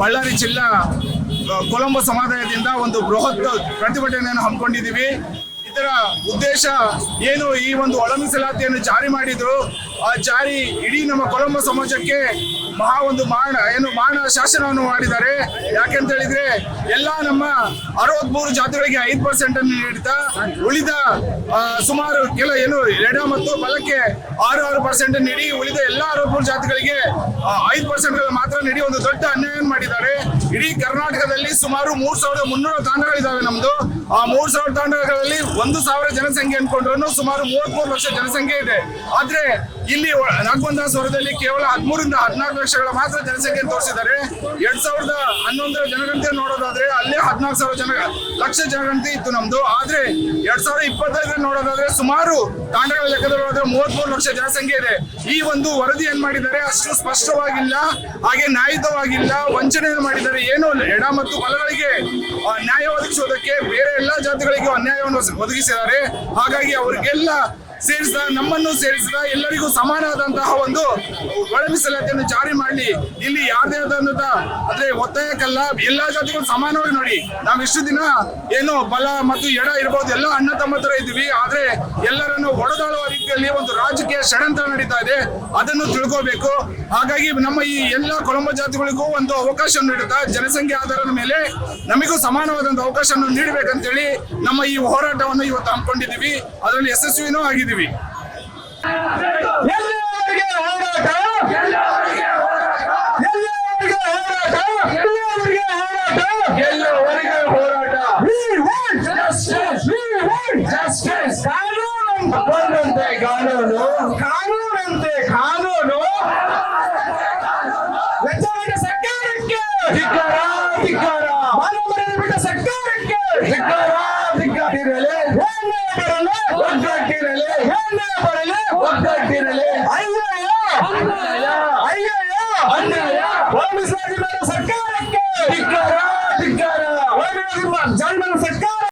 ಬಳ್ಳಾರಿ ಜಿಲ್ಲಾ ಕೊಲಂಬೋ ಸಮುದಾಯದಿಂದ ಒಂದು ಬೃಹತ್ ಪ್ರತಿಭಟನೆಯನ್ನು ಹಮ್ಮಿಕೊಂಡಿದ್ದೀವಿ. ಇದರ ಉದ್ದೇಶ ಏನು? ಈ ಒಂದು ಒಳ ಮೀಸಲಾತಿಯನ್ನು ಜಾರಿ ಮಾಡಿದ್ರು. ಜಾರಿ ಇಡೀ ನಮ್ಮ ಕೊಲಂಬ ಸಮಾಜಕ್ಕೆ ಮಹಾ ಒಂದು ಮಾಣ ಏನು ಮಾಣ ಶಾಸನವನ್ನು ಮಾಡಿದ್ದಾರೆ. ಯಾಕೆಂತ ಹೇಳಿದ್ರೆ, ಎಲ್ಲ ನಮ್ಮ ಅರವತ್ಮೂರು ಜಾತಿಗಳಿಗೆ ಐದು ಪರ್ಸೆಂಟ್ ಅನ್ನು ನೀಡುತ್ತಾ ಉಳಿದ ಸುಮಾರು ಕೆಲ ಏನು ಎಡ ಮತ್ತು ಬಲಕ್ಕೆ ಆರು ಆರು ಪರ್ಸೆಂಟ್ ನೀಡಿ, ಉಳಿದ ಎಲ್ಲ ಅರವತ್ಮೂರು ಜಾತಿಗಳಿಗೆ ಐದು ಪರ್ಸೆಂಟ್ ಮಾತ್ರ ನೀಡಿ ಒಂದು ದೊಡ್ಡ ಅನ್ಯಾಯವನ್ನು ಮಾಡಿದ್ದಾರೆ. ಇಡೀ ಕರ್ನಾಟಕದಲ್ಲಿ ಸುಮಾರು ಮೂರು ಸಾವಿರದ ಮುನ್ನೂರು ತಾಂಡಗಳಿದ್ದಾವೆ ನಮ್ದು. ಆ ಮೂರು ಸಾವಿರ ತಾಂಡಗಳಲ್ಲಿ ಒಂದು ಸಾವಿರ ಜನಸಂಖ್ಯೆ ಅನ್ಕೊಂಡ್ರು ಸುಮಾರು ಮೂವತ್ಮೂರು ಲಕ್ಷ ಜನಸಂಖ್ಯೆ ಇದೆ. ಆದ್ರೆ ಇಲ್ಲಿ ನಾಗಬಂಧಾಸುರದಲ್ಲಿ ಕೇವಲ ಹದಿಮೂರಿಂದ ಹದಿನಾಲ್ಕು ಲಕ್ಷಗಳ ಮಾತ್ರ ಜನಸಂಖ್ಯೆ ತೋರಿಸಿದ್ದಾರೆ. ಎರಡ್ ಸಾವಿರದ ಹನ್ನೊಂದರ ಜನಗಣತಿ ನೋಡೋದಾದ್ರೆ ಅಲ್ಲೇ ಹದಿನಾಲ್ಕು ಸಾವಿರ ಜನ, ಲಕ್ಷ ಜನಗಣತಿ ಇತ್ತು ನಮ್ದು. ಆದ್ರೆ ಎರಡ್ ಸಾವಿರದ ಇಪ್ಪತ್ತೈದರಲ್ಲಿ ನೋಡೋದಾದ್ರೆ ಸುಮಾರು ತಾಂಡಗಳ ಲೆಕ್ಕದಲ್ಲಿ ಮೂವತ್ಮೂರು ಲಕ್ಷ ಜನಸಂಖ್ಯೆ ಇದೆ. ಈ ಒಂದು ವರದಿ ಏನ್ ಮಾಡಿದ್ದಾರೆ? ಅಷ್ಟು ಸ್ಪಷ್ಟವಾಗಿಲ್ಲ, ಹಾಗೆ ನ್ಯಾಯಯುತವಾಗಿಲ್ಲ, ವಂಚನೆಯನ್ನು ಮಾಡಿದ್ದಾರೆ. ಏನು ಎಡ ಮತ್ತು ಬಲಗಳಿಗೆ ನ್ಯಾಯ ಒದಗಿಸುವುದಕ್ಕೆ ಬೇರೆ ಎಲ್ಲಾ ಜಾತಿಗಳಿಗೂ ಅನ್ಯಾಯವನ್ನು ಒದಗಿಸಿದ್ದಾರೆ. ಹಾಗಾಗಿ ಅವರಿಗೆಲ್ಲ ಸೇರಿಸಿದ ನಮ್ಮನ್ನು ಸೇರಿಸಿದ ಎಲ್ಲರಿಗೂ ಸಮಾನವಾದಂತಹ ಒಂದು ಒಳ ಮೀಸಲಾತಿಯನ್ನು ಜಾರಿ ಮಾಡಲಿ. ಇಲ್ಲಿ ಯಾರದೇ ಆದಂತಹ ಅಂದ್ರೆ ಒತ್ತಾಯಕ್ಕಲ್ಲ ಎಲ್ಲಾ ಜಾತಿಗಳು ಸಮಾನವಾಗಿ ನೋಡಿ. ನಾವು ಇಷ್ಟು ದಿನ ಏನು ಬಲ ಮತ್ತು ಎಡ ಇರಬಹುದು ಎಲ್ಲ ಅಣ್ಣ ತಮ್ಮ ತರ ಇದ್ವಿ ಆದ್ರೆ ಎಲ್ಲರನ್ನು ಒಡೆದಾಳುವ ರೀತಿಯಲ್ಲಿ ಒಂದು ರಾಜಕೀಯ ಷಡ್ಯಂತ್ರ ನಡೀತಾ ಇದೆ, ಅದನ್ನು ತಿಳ್ಕೋಬೇಕು. ಹಾಗಾಗಿ ನಮ್ಮ ಈ ಎಲ್ಲ ಕೊಳಂಬ ಜಾತಿಗಳಿಗೂ ಒಂದು ಅವಕಾಶ ನೀಡುತ್ತಾ, ಜನಸಂಖ್ಯೆ ಆಧಾರದ ಮೇಲೆ ನಮಗೂ ಸಮಾನವಾದಂತಹ ಅವಕಾಶವನ್ನು ನೀಡಬೇಕಂತೇಳಿ ನಮ್ಮ ಈ ಹೋರಾಟವನ್ನು ಇವತ್ತು ಹಮ್ಮಿಕೊಂಡಿದ್ದೀವಿ. ಅದರಲ್ಲಿ ಯಶಸ್ವಿನೂ ಆಗಿದ್ದೀವಿ. ಬಂದಂತೆ ಕಾನೂನು. ಕಾನೂನಂತೆ ಕಾನೂನು. ವೆಚ್ಚವಿಟ್ಟ ಸರ್ಕಾರಕ್ಕೆ. ಧಿಕ್ಕಾರ ಧಿಕ್ಕಾರ. ಮಾನವರನ್ನು ಬಿಟ್ಟ ಸರ್ಕಾರಕ್ಕೆ. ಧಿಕ್ಕಾರ ಧಿಕ್ಕಾರ ಇರಲಿ ಏನೇ ಬರಲಿ ಒಗ್ಗಟ್ಟಿರಲಿ. ಏನೇ ಬರಲಿ ಒಗ್ಗಟ್ಟಿರಲಿ ಅಯ್ಯಯ್ಯೋ ಅಯ್ಯಯ್ಯೋ ಅನ್ಯಾಯ ಸರ್ಕಾರಕ್ಕೆ. ಧಿಕ್ಕಾರ ಧಿಕ್ಕಾರ. ಜನ್ಮನ ಸರ್ಕಾರ